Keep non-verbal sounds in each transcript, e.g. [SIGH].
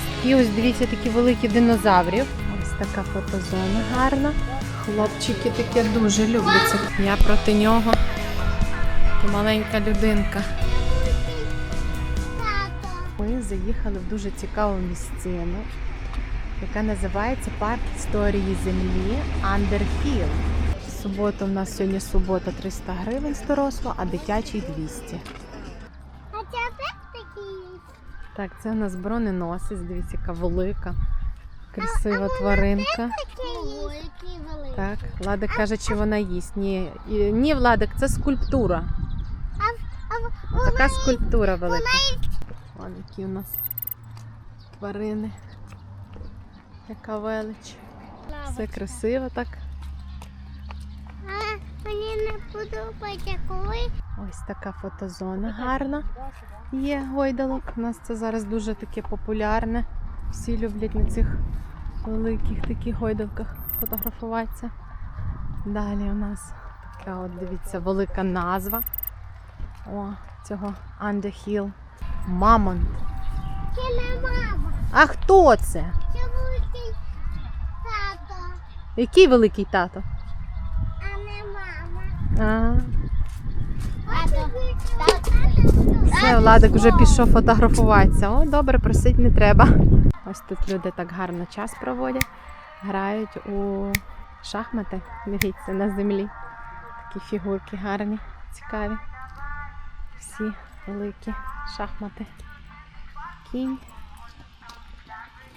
кістки. Ось дивіться, такі великі динозаврів. Ось така фотозона гарна. Хлопчики таке дуже люблять. це. Я проти нього. Маленька людинка. Ми заїхали в дуже цікаву місцину, яка називається Парк історії землі Андерхіл. Субота у нас сьогодні субота 300 гривень з а дитячий 200. А тебе такі є? Так, це у нас броненосець, дивіться, яка велика, красива тваринка. Так, Владик каже, чи вона їсть. Ні, ні, Владик, це скульптура. Така скульптура велика. Вон які у нас тварини. Яка велич. Все красиво так. А мені не подобається, коли Ось така фотозона гарна. Є гойдалок. У нас це зараз дуже таке популярне. Всі люблять на цих великих таких гойдалках фотографуватися. Далі у нас така от, дивіться, велика назва О, цього Underhill. Мамонт. це не мама, А хто це? це великий тато, Який великий тато? а не мама. А, Тато. Все, Владик вже пішов фотографуватися. О, добре, просить не треба. Ось тут люди так гарно час проводять, грають у шахмати. Дивіться, на землі. Такі фігурки гарні, цікаві. Всі великі шахмати. Кінь.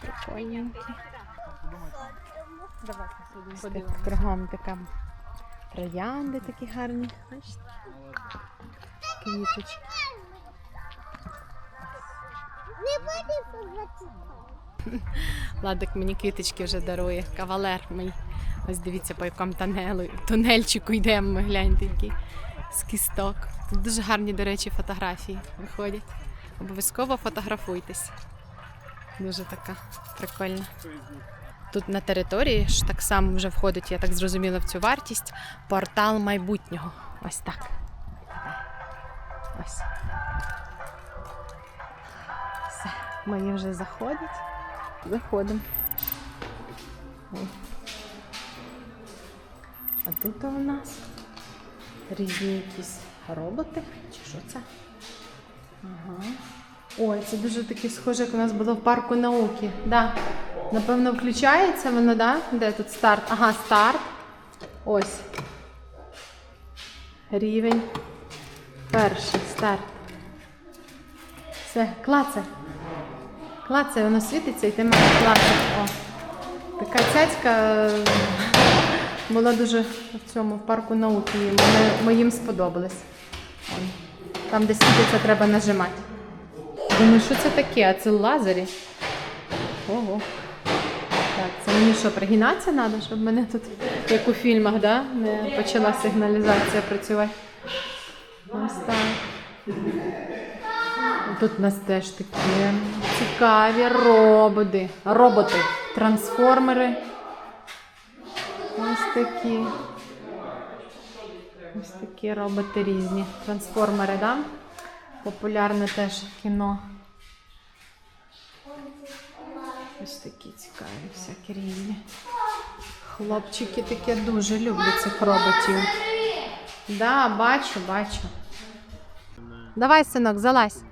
Прикольненькі. Ось кругом така троянди такі гарні. Квіточки. Побачити. Мені квіточки вже дарує. Кавалер мій. Ось дивіться, по якому тунелю, тунельчику йдемо, ми гляньте який з кісток. Тут дуже гарні, до речі, фотографії виходять. Обов'язково фотографуйтесь. Дуже така прикольна. Тут на території ж так само вже входить, я так зрозуміла, в цю вартість портал майбутнього. Ось так. Ось. Все, мої вже заходять. Заходимо. А тут у нас різні якісь роботи. Чи що це? Ага. Ой, це дуже таке схоже, як у нас було в парку науки. Да. Напевно, включається воно, да? Де тут старт? Ага, старт. Ось. Рівень. Перший старт. Все, клацай. Клацай, воно світиться і ти маєш клацати. О. Така цяцька е, була дуже в цьому в парку науки. моїм сподобалось. Там, де світиться, треба нажимати. Думаю, що це таке? А це лазері. Ого. Так, це мені що, пригинатися треба, щоб мене тут, як у фільмах, да? не почала сигналізація працювати. Ось так. Тут у нас теж такі цікаві роботи. Роботи. Трансформери. Ось такі. Ось такі роботи різні. Трансформери, да? Популярне теж кіно. Ось такі цікаві, всякі різні. Хлопчики таке дуже люблять цих роботів. Да, бачу, бачу. Давай, синок, залазь.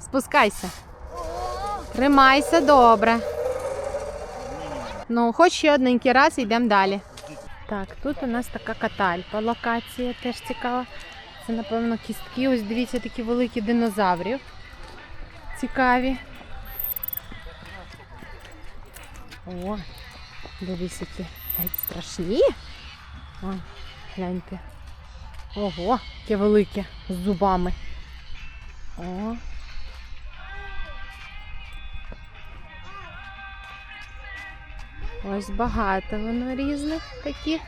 Спускайся. Тримайся добре. Ну, хоч ще одненький раз і йдемо далі. Так, тут у нас така катальпа. Локація теж цікава. Це, напевно, кістки. Ось дивіться, такі великі динозаврів. Цікаві. О, дивіться, які геть страшні. О, гляньте. Ого, яке велике з зубами. О. Ось багато воно різних таких.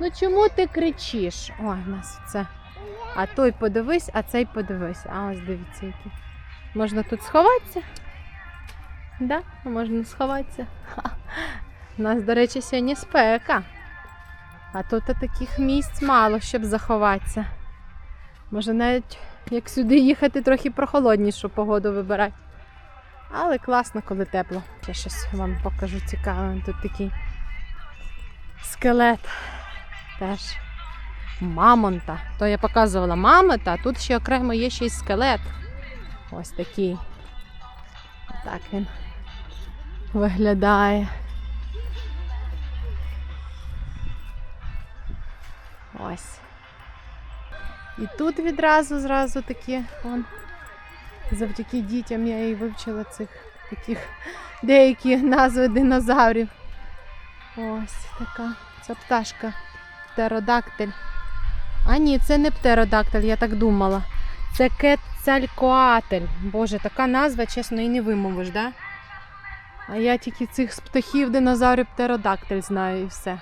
Ну чому ти кричиш? Ой, у нас це. А той подивись, а цей подивись. А ось дивіться, які. Можна тут сховатися? Да, можна сховатися. [LAUGHS] У нас, до речі, сьогодні спека. А тут таких місць мало, щоб заховатися. Може навіть як сюди їхати, трохи прохолоднішу погоду вибирати. Але класно, коли тепло. Я щось вам покажу цікаве. Тут такий скелет. Теж мамонта. То я показувала мамонта, а тут ще окремо є ще й скелет. Ось такий. Так він виглядає. Ось. І тут відразу зразу такі он, завдяки дітям я і вивчила цих таких деякі назви динозаврів. Ось така ця пташка. Птеродактиль. А ні, це не птеродактиль, я так думала. Це кецалькоатель. Боже, така назва, чесно, і не вимовиш, да? А я тільки цих птахів динозаврів птеродактиль знаю і все.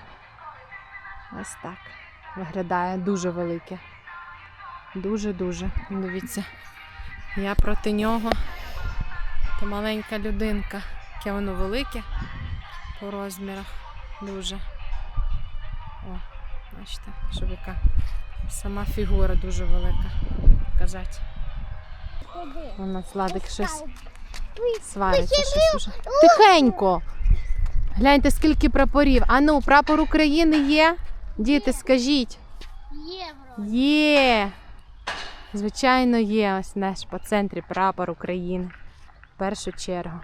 Ось так. Виглядає дуже велике. Дуже-дуже. Дивіться. Я проти нього. Та маленька людинка. Яке воно велике по розмірах. Дуже. О, бачите, що яка сама фігура дуже велика. Казати. У нас ладик щось свариться, щось уже. Тихенько. Гляньте, скільки прапорів. Ану, прапор України є? Діти, скажіть. Євро. Є. Звичайно, є. Ось наш по центрі прапор України. В першу чергу.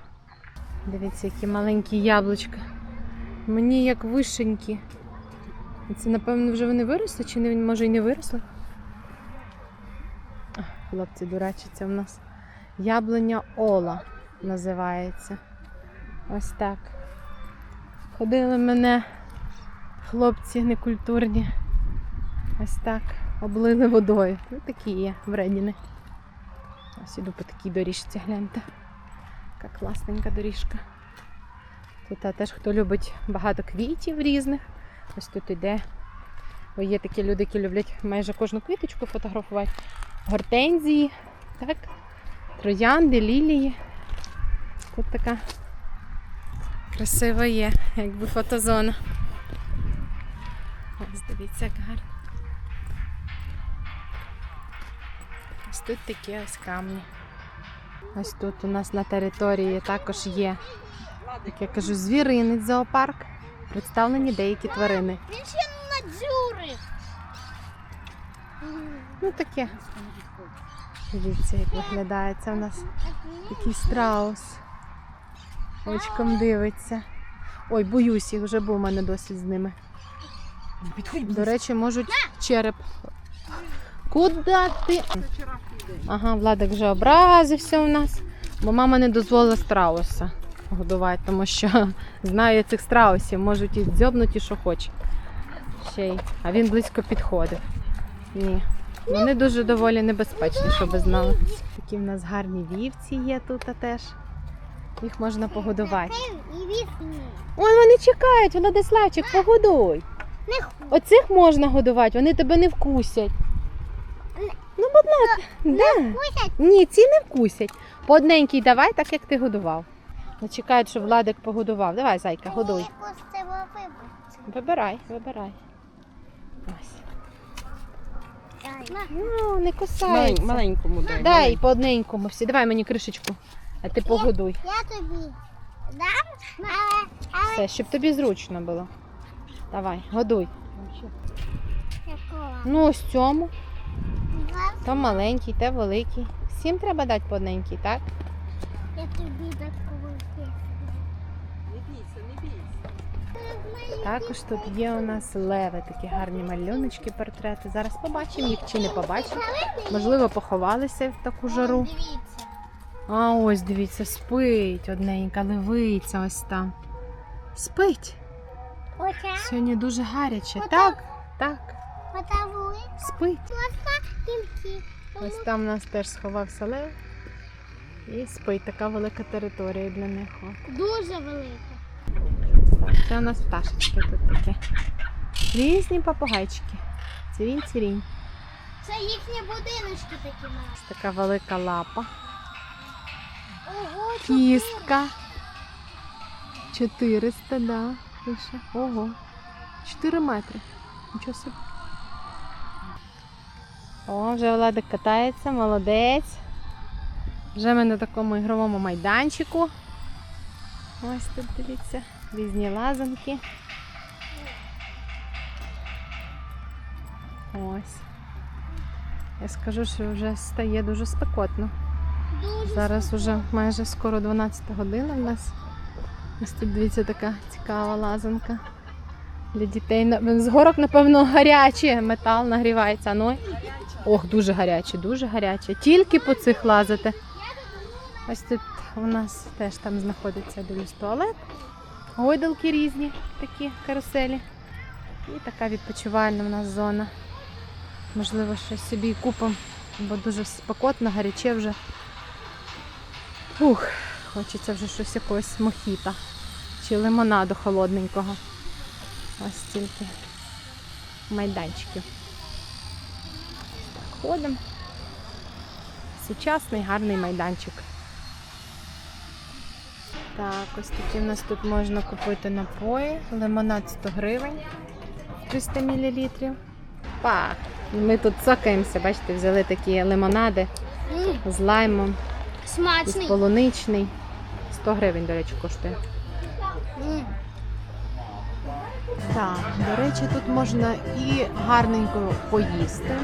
Дивіться, які маленькі яблучка. Мені як вишенькі. Це, напевно, вже вони виросли, чи не, може і не виросли? Хлопці дурачаться в нас. Яблуня Ола називається. Ось так. Ходили мене хлопці некультурні. Ось так. Облили водою. Ну такі є вредіни. Ось іду по такій доріжці, гляньте. Яка класненька доріжка. Тут а, теж хто любить багато квітів різних. Ось тут іде. Бо є такі люди, які люблять майже кожну квіточку фотографувати. Гортензії, так? Троянди, лілії. Тут така красива є, якби фотозона. Ось дивіться, як гарно. Ось тут такі ось камні. Ось тут у нас на території також є, як я кажу, звіринець зоопарк. Представлені деякі тварини. Він ще надзюрив. Ну таке. Дивіться, як виглядає. Це у нас такий страус. Очком дивиться. Ой, боюсь, їх вже був у мене досвід з ними. До речі, можуть череп. Куди ти? Ага, Владик вже образився у нас, бо мама не дозволила страуса годувати, тому що [LAUGHS] знаю цих страусів, можуть і дзьобнути, що хоче. Ще й. А він близько підходив. Ні. Вони дуже доволі небезпечні, щоб ви знали. Такі в нас гарні вівці є тут теж. Їх можна погодувати. Вісні. Вони чекають, Владиславчик, погодуй. Оцих можна годувати, вони тебе не вкусять. Ну, будь ласка, да. Кусять. Ні, ці не вкусять. По одненькій давай, так як ти годував. Ну, чекають, щоб Владик погодував. Давай, зайка, годуй. Вибирай, вибирай. Ось. Ну, не кусається. маленькому дай. Дай по одненькому всі. Давай мені кришечку, а ти погодуй. Я тобі дам, але, але Все, щоб тобі зручно було. Давай, годуй. якого? Ну, ось цьому. То маленький, те великий. Всім треба дати по одненькій, так? Я тобі таку Не бійся, не бійся. Також тут є у нас леви, такі гарні малюночки, портрети. Зараз побачимо їх чи не побачимо. Можливо, поховалися в таку жару. А ось дивіться, спить одненька левиця ось там. Спить. Сьогодні дуже гаряче. Так, так, отаву, спить. Ось там у нас теж сховався лев. І спить така велика територія для них. Дуже велика. Це у нас пташечки тут такі. Різні попугайчики. Цвірінь, цвірінь. Це їхні будиночки такі мають. Ось така велика лапа. Ого, Кістка. 400, да. Ого. 4 метри. Нічого собі. О, вже Владик катається, молодець. Вже ми на такому ігровому майданчику. Ось тут дивіться, різні лазанки. Ось. Я скажу, що вже стає дуже спекотно. Зараз уже майже скоро 12 година в нас. Ось тут дивіться така цікава лазанка. Для дітей з горок, напевно, гаряче. Метал нагрівається. Ну, ох, дуже гаряче, дуже гаряче. Тільки по цих лазити. Ось тут у нас теж там знаходиться дивлюсь, туалет. Гойдалки різні, такі каруселі. І така відпочивальна в нас зона. Можливо, щось собі купимо, бо дуже спекотно, гаряче вже. Ух, хочеться вже щось якогось мохіта чи лимонаду холодненького. Ось стільки майданчиків. Так, ходимо. Сучасний гарний майданчик. Так, ось такі в нас тут можна купити напої. Лимонад 100 гривень 300 мл. Пах! Ми тут цокаємося, бачите, взяли такі лимонади М, з лаймом. Смачний. полуничний. 100 гривень, до речі, коштує. М, Так, до речі, тут можна і гарненько поїсти.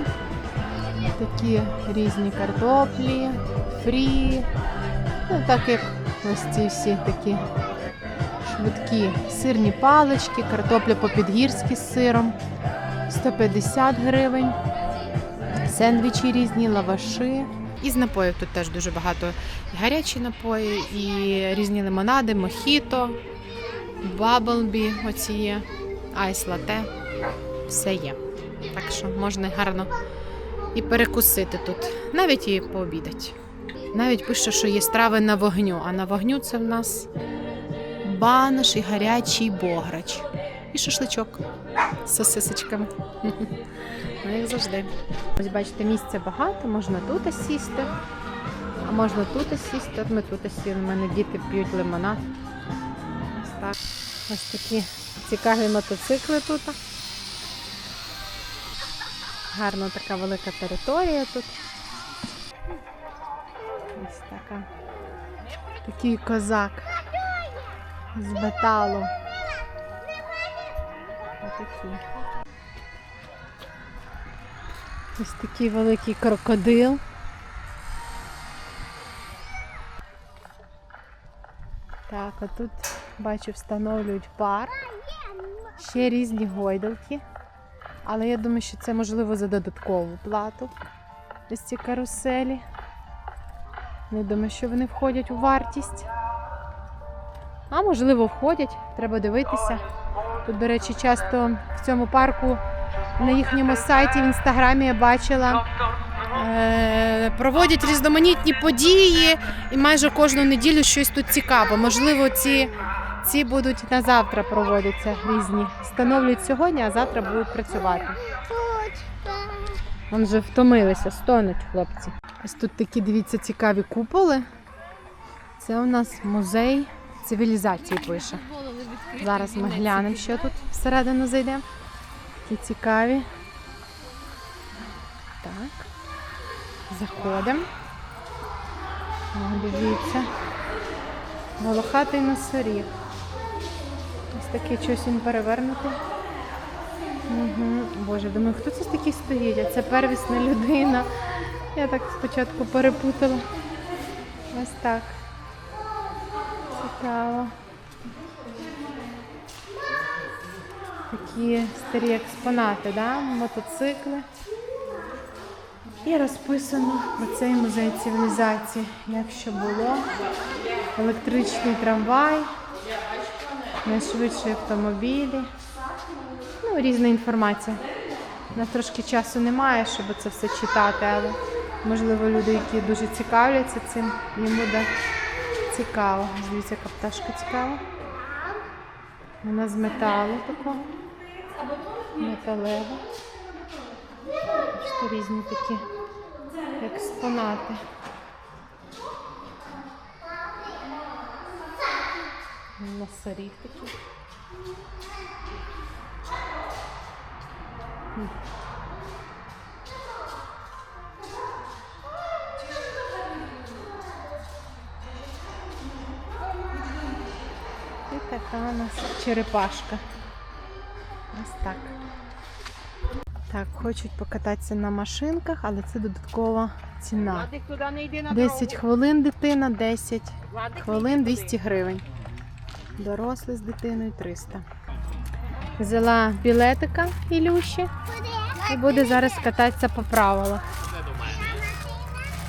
Такі різні картоплі, фрі. Ну, так як ось ці всі такі швидкі сирні палички, картопля по-підгірськи з сиром 150 гривень, сендвічі різні, лаваши. І з напоїв тут теж дуже багато і гарячі напої, і різні лимонади, мохіто, баблбі, оці є, айс лате. Все є. Так що можна гарно і перекусити тут, навіть і пообідати. Навіть пише, що є страви на вогню, а на вогню це в нас банош і гарячий бограч. І шашличок з сосисочками. Ну, як завжди. Ось бачите, місця багато, можна тут сісти, а можна тут сісти. От ми тут сіли. У мене діти п'ють лимонад. Ось так. Ось такі цікаві мотоцикли тут. Гарна така велика територія тут. Ось така. Такий козак з металу. Отакий. Ось такий великий крокодил. Так, а тут бачу, встановлюють парк. Ще різні гойдалки. Але я думаю, що це можливо за додаткову плату. Ось ці каруселі. Не думаю, що вони входять у вартість. А можливо, входять, треба дивитися. Тут, до речі, часто в цьому парку на їхньому сайті в інстаграмі я бачила. е, Проводять різноманітні події і майже кожну неділю щось тут цікаве. Можливо, ці, ці будуть на завтра проводяться різні. Встановлюють сьогодні, а завтра будуть працювати. Вони вже втомилися, стонуть хлопці. Ось тут такі, дивіться, цікаві куполи. Це у нас музей цивілізації пише. Зараз ми глянемо, що тут всередину зайде. Такі цікаві. Так. Заходимо. О, дивіться. Волохатий носоріг. Такий щось він перевернутий. Угу. Боже, думаю, хто це такий стоїть? А це первісна людина. Я так спочатку перепутала. Ось так. Цікаво. Такі старі експонати, да? мотоцикли. І розписано про цей музей цивілізації. Як що було. Електричний трамвай, найшвидші автомобілі. Ну, різна інформація. У нас трошки часу немає, щоб це все читати, але можливо люди, які дуже цікавляться цим, їм буде цікаво. Дивіться, яка пташка цікава. Вона з металу такого. Металева. Різні такі експонати. На сарі такі. І така у нас черепашка. Ось так. Так, хочуть покататися на машинках, але це додаткова ціна. 10 хвилин дитина, 10 хвилин 200 гривень. Дорослий з дитиною 300. Взяла білетика Ілюші і буде зараз кататися по правилах.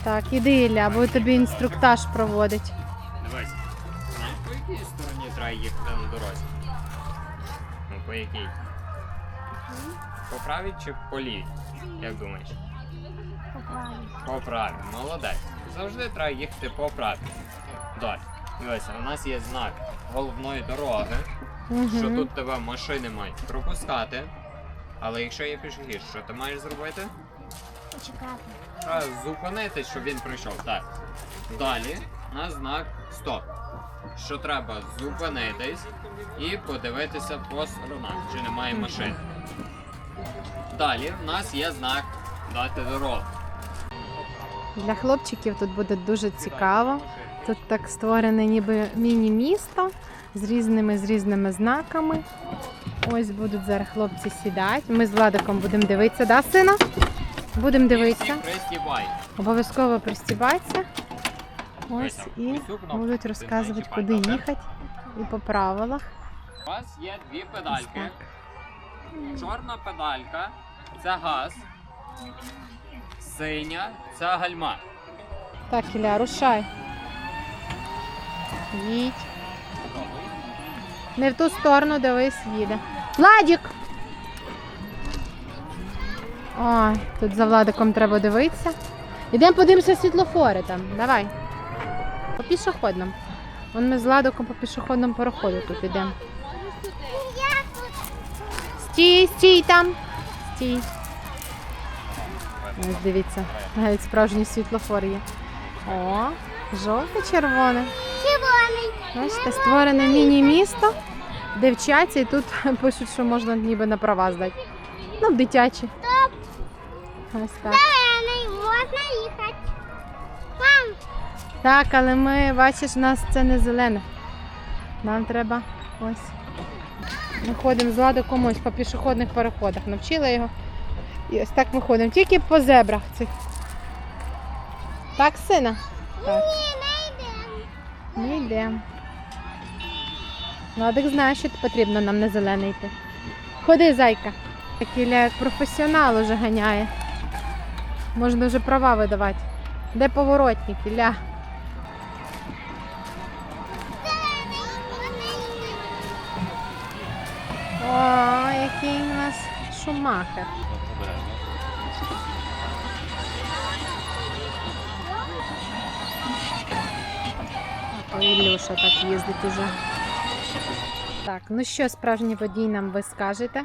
Так, іди, Ілля, бо тобі інструктаж проводить. Дивись, по якій стороні треба їхати на дорозі? Ну, по якій? По правій чи по лівій? Як думаєш? По правій. Молодець. Завжди треба їхати по правій. Далі. Дивися, у нас є знак головної дороги, що тут тебе машини мають пропускати. Але якщо є пішохід, що ти маєш зробити? Почекати. Треба зупинитись, щоб він прийшов. Так. Далі на знак стоп. Що треба зупинитись і подивитися по сторонах, чи немає машин. Далі в нас є знак дати дорогу. Для хлопчиків тут буде дуже цікаво. Тут так створене ніби міні-місто з різними з різними знаками. Ось будуть зараз хлопці сідати. Ми з Владиком будемо дивитися, да, сина? Будемо дивитися. Обов'язково пристібатися. Ось і будуть розказувати, куди їхати і по правилах. У вас є дві педальки. Чорна педалька це газ. Синя це гальма. Так, Ілля, рушай. Їдь. Не в ту сторону, дивись, їде. Владік! Ой, тут за Владиком треба дивитися. Ідемо подивимося світлофори там. Давай. По пішохідному. Вон ми з Владиком по пішохідному переходу тут йдемо. Стій, стій там. Стій. Ось дивіться, навіть справжній світлофор є. О, жовте-червоне. Червоний. Бачите, створене міні-місто, де вчаться, і тут [LAUGHS] пишуть, що можна ніби на права здати. Ну, в дитячі. Ось так. Можна їхати. Мам, Так, але ми, бачиш, у нас це не зелене. Нам треба ось. Ми ходимо з ладиком ось по пішохідних переходах. Навчила його. І ось так ми ходимо. Тільки по зебрах цих. Так, сина? Так. ні. Ми йдемо. Владик знає, що потрібно нам на зелений йти. Ходи, зайка. Такий як професіонал уже ганяє. Можна вже права видавати. Де поворотник, Ілля? О, який у нас шумахер. Ілюша так їздить уже. Так, ну що, справжній водій нам ви скажете?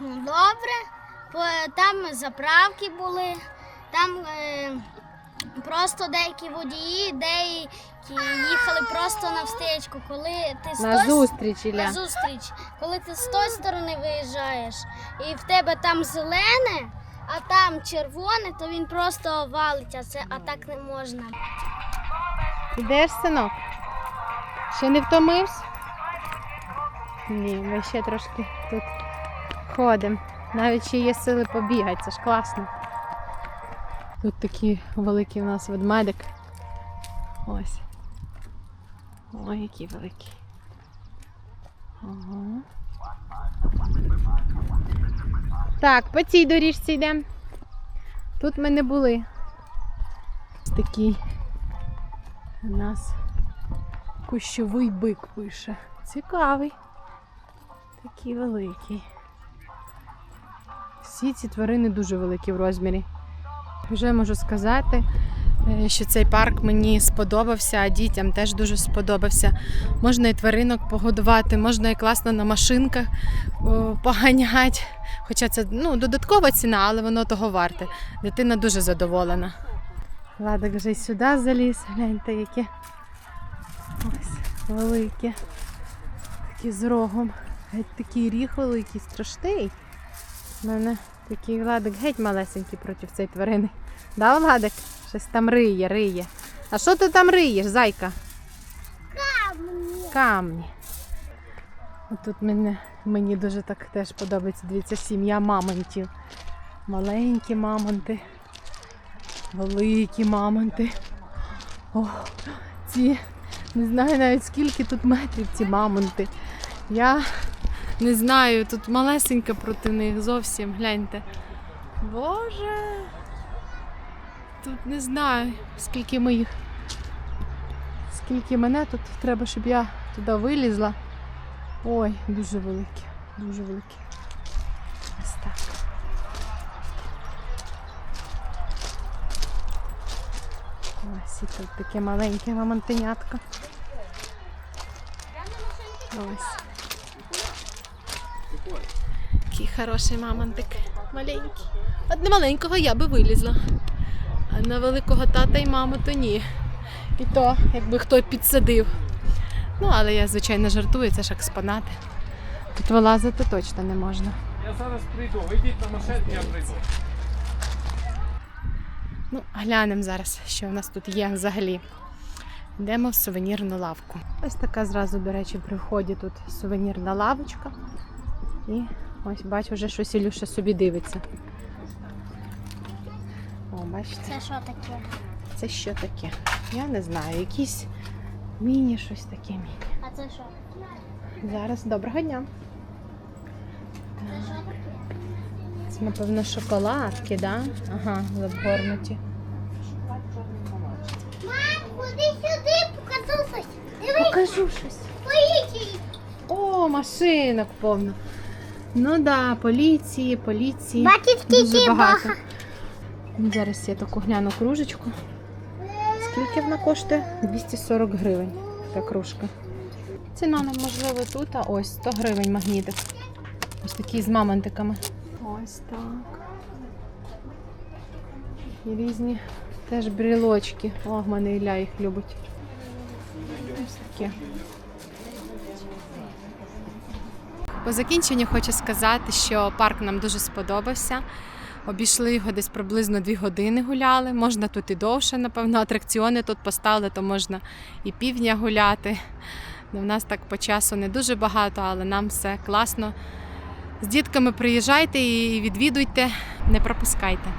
Добре. Там заправки були, там е, просто деякі водії, деякі їхали просто на встечку. Коли ти з На тої зустріч, на зустріч, коли ти з тої сторони виїжджаєш, і в тебе там зелене, а там червоне, то він просто валить, а це а так не можна. Ідеш, синок? Ще не втомився? Ні, ми ще трошки тут ходимо. Навіть ще є сили побігати, це ж класно. Тут такий великий у нас ведмедик. Ось. Ой, який великий. Ага. Так, по цій доріжці йдемо. Тут ми не були. Ось такий у нас кущовий бик пише. Цікавий. Такий великий. Всі ці тварини дуже великі в розмірі. Вже можу сказати, е, що цей парк мені сподобався, а дітям теж дуже сподобався. Можна і тваринок погодувати, можна і класно на машинках поганяти. Хоча це ну, додаткова ціна, але воно того варте. Дитина дуже задоволена. Ладик вже й сюди заліз. Гляньте, яке ось велике. Такі з рогом. Геть такий ріг великий, страшний. У мене такий Владик геть малесенький проти цієї тварини. Да, Владик? Щось там риє, риє. А що ти там риєш, зайка? Камні. Камні. Тут мені, мені дуже так теж подобається. Дивіться, сім'я мамонтів. Маленькі мамонти, великі мамонти. О, ці не знаю навіть скільки тут метрів ці мамонти. Я не знаю, тут малесенька проти них зовсім. Гляньте. Боже. Тут не знаю, скільки ми їх. Скільки мене тут треба, щоб я туди вилізла. Ой, дуже великі, дуже великі. Ось так. Ось і тут таке маленьке мамонтенятко. Ось. Який хороший мамонтик. Маленький. От на маленького я би вилізла. А на великого тата і маму то ні. І то, якби хто підсадив. Ну, але я, звичайно, жартую, це ж експонати. Тут вилазити точно не можна. Я зараз прийду. Ви йдіть на машину, я прийду. Ну, глянемо зараз, що в нас тут є взагалі. Йдемо в сувенірну лавку. Ось така зразу, до речі, при вході тут сувенірна лавочка. І ось бачу, вже щось Ілюша собі дивиться. О, бачите, Це що таке? це що таке? Я не знаю, якісь міні, щось таке міні. А це що? Зараз доброго дня. Це що Напевно, шоколадки, да? Ага, обгорнуті. Мам, ходи сюди, покажу щось. Диви, Покажу щось. поліції. О, машинок повно. Ну да, поліції, поліції. Бачиш, скільки багато. Зараз я таку гляну кружечку. Скільки вона коштує? 240 гривень. Така кружка. Ціна неможливо тут, а ось 100 гривень магнітик. Ось такі з мамонтиками. Ось так. І різні теж брілочки. О, в мене Ілля їх любить. По закінченню хочу сказати, що парк нам дуже сподобався. Обійшли його десь приблизно дві години гуляли. Можна тут і довше, напевно, атракціони тут поставили, то можна і півдня гуляти. Ну, в нас так по часу не дуже багато, але нам все класно. З дітками приїжджайте і відвідуйте, не пропускайте.